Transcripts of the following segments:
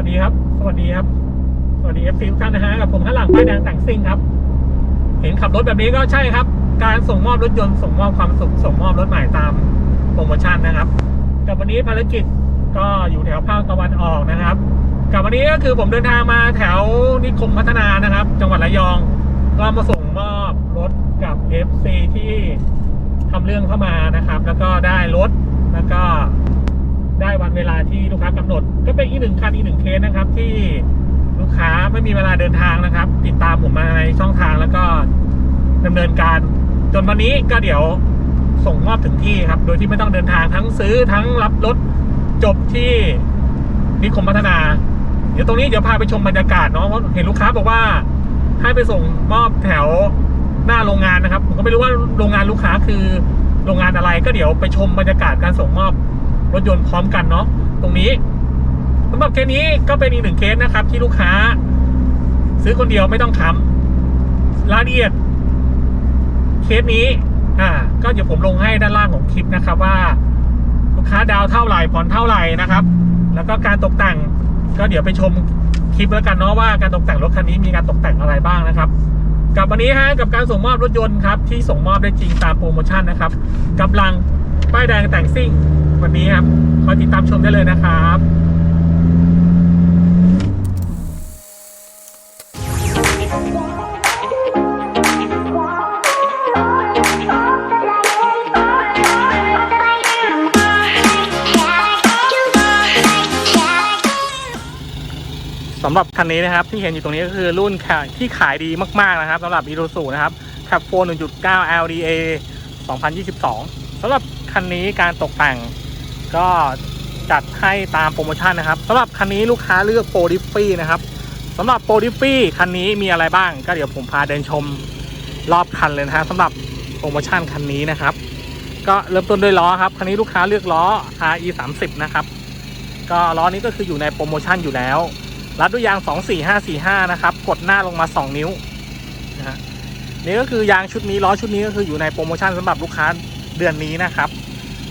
วัสดีครับ สวัสดีครับ สวัสดีเอฟซีทุกท่านนะฮะกับผมข้างหลังป้ายแดงแต่งซิ่งครับ เห็นขับรถแบบนี้ก็ใช่ครับ การส่งมอบรถยนต์ส่งมอบความสุขส่งมอบรถใหม่ตามโปรโมชั่นนะครับ กับวันนี้ภารกิจก็อยู่แถวภาคตะวันออกนะครับ กับวันนี้ก็คือผมเดินทางมาแถวนิคมพัฒนานะครับ จังหวัดระยอง ก็มาส่งมอบรถกับ FC ที่ทำเรื่องเข้ามานะครับ แล้วก็ได้รถแล้วก็ ได้วันเวลาที่ลูกค้ากำหนด ก็เป็นอีกหนึ่งคันอีกหนึ่งเคสนะครับ ที่ลูกค้าไม่มีเวลาเดินทางนะครับ ติดตามผมมาในช่องทางแล้วก็ดำเนินการ จนวันนี้ก็เดี๋ยวส่งมอบถึงที่ครับ โดยที่ไม่ต้องเดินทางทั้งซื้อทั้งรับรถจบที่นิคมพัฒนา เดี๋ยวตรงนี้เดี๋ยวพาไปชมบรรยากาศเนาะเพราะเห็นลูกค้าบอกว่าให้ไปส่งมอบแถวหน้าโรงงานนะครับ ผมก็ไม่รู้ว่าโรงงานลูกค้าคือโรงงานอะไรก็เดี๋ยวไปชมบรรยากาศการส่งมอบ รถยนต์พร้อมกันเนาะตรงนี้สำหรับเคสนี้ก็เป็นอีกหนึ่งเคสนะครับ ที่ลูกค้า ซื้อคนเดียวไม่ต้องค้ำรายละเอียด เคสนี้ อ่า ก็เดี๋ยวผมลงให้ด้านล่างของคลิปนะครับว่า ลูกค้าดาวเท่าไหร่ผ่อนเท่าไหร่นะครับ แล้วก็การตกแต่งก็เดี๋ยวไปชมคลิปแล้วกันเนาะว่าการตกแต่งรถคันนี้มีการตกแต่งอะไรบ้างนะครับ กับวันนี้ฮะกับการส่งมอบรถยนต์ครับที่ส่งมอบได้จริงตามโปรโมชั่นนะครับกำลังป้ายแดงแต่งซิ่ง วันนี้ครับคอยติดตามชมได้เลยนะครับสำหรับคันนี้นะครับที่เห็นอยู่ตรงนี้ก็คือรุ่นที่ขายดีมากๆนะครับสำหรับ i ี u ูนะครับ c a p 4 1.9 LDA 2022สำหรับคันนี้การตกแต่ง ก็จัดให้ตามโปรโมชั่นนะครับสำหรับคันนี้ลูกค้าเลือกโปรดิฟฟี่นะครับสำหรับโปรดิฟฟี่คันนี้มีอะไรบ้าง ก็เดี๋ยวผมพาเดินชมรอบคันเลยนะสำหรับโปรโมชั่นคันนี้นะครับ ก็เริ่มต้นด้วยล้อครับคันนี้ลูกค้าเลือกล้อ RE 30นะครับก็ล้อนี้ก็คืออยู่ในโปรโมชั่นอยู่แล้ว รัดด้วยยาง 24545นะครับกดหน้าลงมา 2 นิ้วนะฮะนี่ก็คือยางชุดนี้ล้อชุดนี้ก็คืออยู่ในโปรโมชั่นสำหรับลูกค้าเดือนนี้นะครับ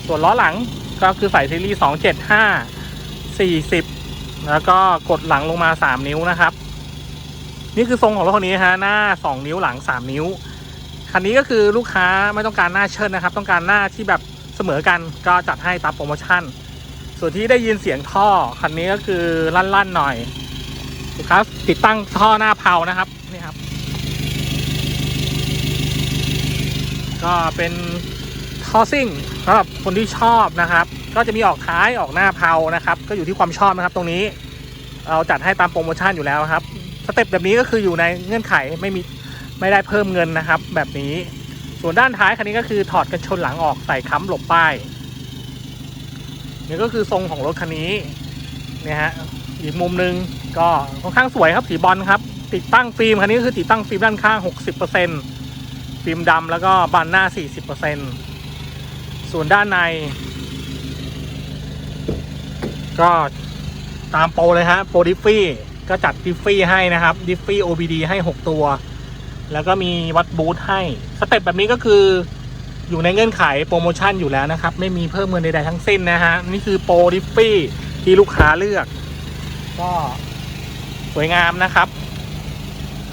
ส่วนล้อหลัง ก็คือใส่ซีรีส์275 40แล้วก็กดหลังลงมา3นิ้วนะครับ นี่คือทรงของรถคันนี้ฮะหน้า2นิ้วหลัง3นิ้วคันนี้ก็คือลูกค้าไม่ต้องการหน้าเชิดนะครับ ต้องการหน้าที่แบบเสมอกันก็จัดให้ตามโปรโมชั่น ส่วนที่ได้ยินเสียงท่อคันนี้ก็คือลั่นๆหน่อยลูกค้าติดตั้งท่อหน้าเพานะครับนี่ครับ ก็เป็น ท่อซิ่งสำหรับคนที่ชอบนะครับ ก็จะมีออกท้ายออกหน้าเพานะครับ ก็อยู่ที่ความชอบนะครับ ตรงนี้ เราจัดให้ตามโปรโมชั่นอยู่แล้วครับสเต็ปแบบนี้ก็คืออยู่ในเงื่อนไขไม่มีไม่ได้เพิ่มเงินนะครับ แบบนี้ส่วนด้านท้ายคันนี้ก็คือถอดกันชนหลังออกใส่ค้ำหลบป้ายนี่ก็คือทรงของรถคันนี้เนี่ยฮะอีกมุมหนึ่งก็ค่อนข้างสวยครับสีบอลครับ ติดตั้งฟิล์มคันนี้ก็คือติดตั้งฟิล์มด้านข้าง 60%ฟิล์มดำแล้วก็บานหน้า 40% ส่วนด้านใน ก็ตามโปรเลยฮะโปรดิฟฟี่ก็จัดดิฟฟี่ให้นะครับดิฟฟี่ OBD ให้ 6 ตัว แล้วก็มีวัดบูทให้ สเต็ปแบบนี้ก็คืออยู่ในเงื่อนไขโปรโมชั่นอยู่แล้วนะครับ ไม่มีเพิ่มเงินใดๆทั้งสิ้นนะฮะ นี่คือโปรดิฟฟี่ที่ลูกค้าเลือก ก็สวยงามนะครับ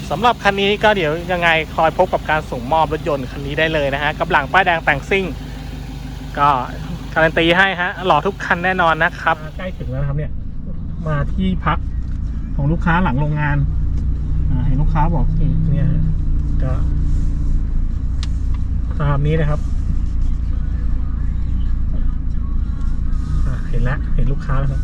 สำหรับคันนี้ก็เดี๋ยวยังไงคอยพบกับการส่งมอบรถยนต์คันนี้ได้เลยนะฮะกับหลังป้ายแดงแต่งซิ่ง ก็การันตีให้ฮะหล่อทุกคันแน่นอนนะครับ ใกล้ถึงแล้วนะครับเนี่ย มาที่พักของลูกค้าหลังโรงงานเห็นลูกค้าบอกอีกเนี่ยก็ตามนี้นะครับเห็นแล้วเห็นลูกค้าแล้วครับ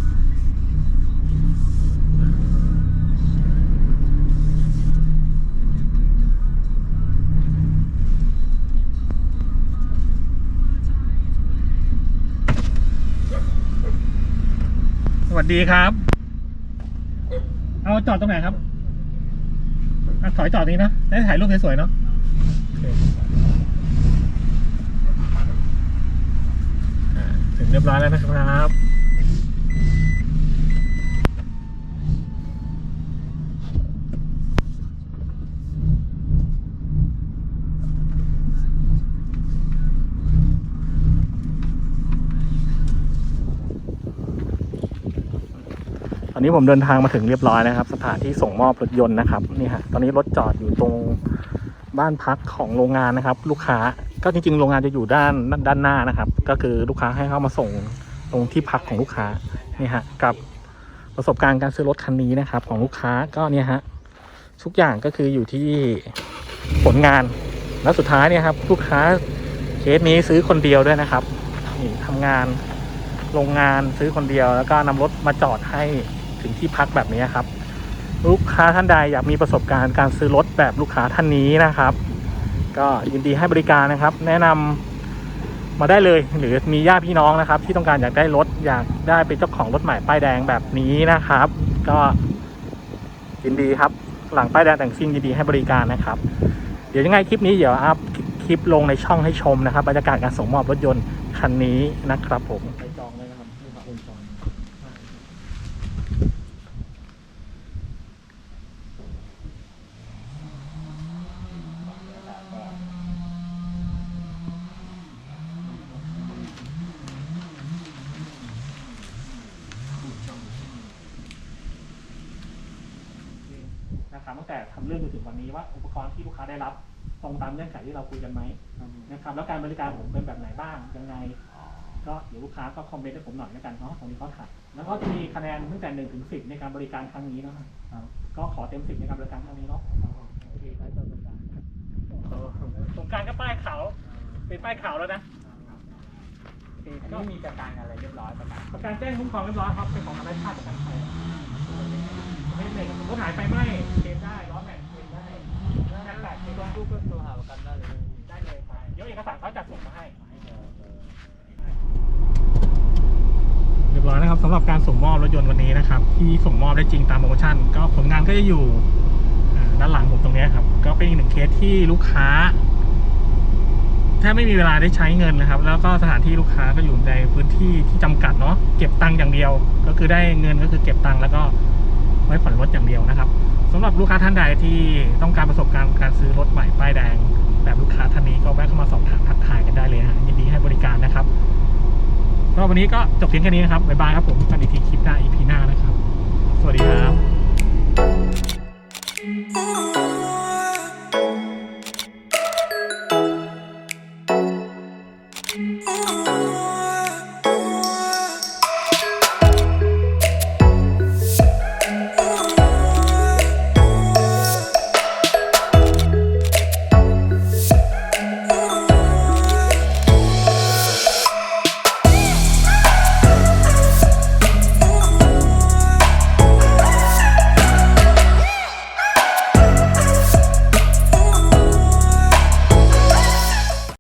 วัสดีครับ เอาจอดตรงไหนครับอถอยจอดนี้นะได้ถ่ายรูปสวยๆเนาะเคอ่าถึงเรียบร้อยแล้วนะครับ นี้ผมเดินทางมาถึงเรียบร้อยนะครับ สถานที่ส่งมอบรถยนต์นะครับนี่ฮะตอนนี้รถจอดอยู่ตรงบ้านพักของโรงงานนะครับ ลูกค้าก็จริงๆ โรงงานจะอยู่ด้านด้านหน้านะครับ ก็คือลูกค้าให้เข้ามาส่งตรงที่พักของลูกค้านี่ฮะกับประสบการณ์การซื้อรถคันนี้นะครับ ของลูกค้าก็เนี่ยฮะทุกอย่างก็คืออยู่ที่ผลงานแล้วสุดท้ายเนี่ยครับลูกค้าเคสนี้ซื้อคนเดียวด้วยนะครับนี่ทำงานโรงงานซื้อคนเดียวแล้วก็นำรถมาจอดให้ ถึงที่พักแบบนี้ครับ ลูกค้าท่านใดอยากมีประสบการณ์การซื้อรถแบบลูกค้าท่านนี้นะครับ ก็ยินดีให้บริการนะครับ แนะนำมาได้เลยหรือมีญาติพี่น้องนะครับ ที่ต้องการอยากได้รถอยากได้เป็นเจ้าของรถใหม่ป้ายแดงแบบนี้นะครับ ก็ยินดีครับ หลังป้ายแดงแต่งซิ่งยินดีให้บริการนะครับ เดี๋ยวยังไงคลิปนี้เดี๋ยวอัพคลิปลงในช่องให้ชมนะครับบรรยากาศการส่งมอบรถยนต์คันนี้นะครับผมไปจองเลยนะครับลูกค้าโอนจอง นะครับตั้งแต่ทำเรื่องจนถึงวันนี้ว่าอุปกรณ์ที่ลูกค้าได้รับตรงตามเงื่อนไขที่เราคุยกันไหมนะครับแล้วการบริการผมเป็นแบบไหนบ้างยังไง ก็เดี๋ยวลูกค้าก็คอมเมนต์ให้ผมหน่อยแล้วกันเนาะตรงนี้เขาถัดแล้วก็จะมีคะแนนตั้งแต่หนึ่งถึงสิบในการบริการครั้งนี้นะครับก็ขอเต็มสิบในการบริการครั้งนี้เนาะโอเคครับตรงกลางก็ป้ายขาวเป็นป้ายขาวแล้วนะโอเคอันก็นี้มีประกันอะไรเรียบร้อยประกันประกันแจ้งคุ้มครองเรียบร้อยครับเป็นของอะไรชาติประกันภัยไม่เป็นรถหายไฟไหม้เคลมได้ล้อแม็กซ์เคลมได้ ม็กซ์แตกเคลมได้ผู้ก็ตัวหาประกันได้เลย ได้เลยครับเดี๋ยวเอกสารเขาจัดส่งมาให้ เรียบร้อยนะครับสำหรับการส่งมอบรถยนต์วันนี้นะครับ ที่ส่งมอบได้จริงตามโปรโมชั่น ก็ผลงานก็จะอยู่อ่าด้านหลังผมตรงเนี้ยครับ ก็เป็นอีกหนึ่งเคสที่ลูกค้าแทบไม่มีเวลาได้ใช้เงินนะครับ แล้วก็สถานที่ลูกค้าก็อยู่ในพื้นที่ที่จำกัดเนาะเก็บตังค์อย่างเดียว ก็คือได้เงินก็คือเก็บตังค์แล้วก็ไว้ผ่อนรถอย่างเดียวนะครับ สำหรับลูกค้าท่านใดที่ต้องการประสบการณ์การซื้อรถใหม่ป้ายแดง แบบลูกค้าท่านนี้ก็แวะเข้ามาสอบถามทักทายกันได้เลยฮะยินดีให้บริการนะครับก็วันนี้ก็จบเพียงแค่นี้นะครับบ๊ายบายครับผมกันอีกทีคลิปหน้า EP หน้านะครับ สวัสดีครับ Oh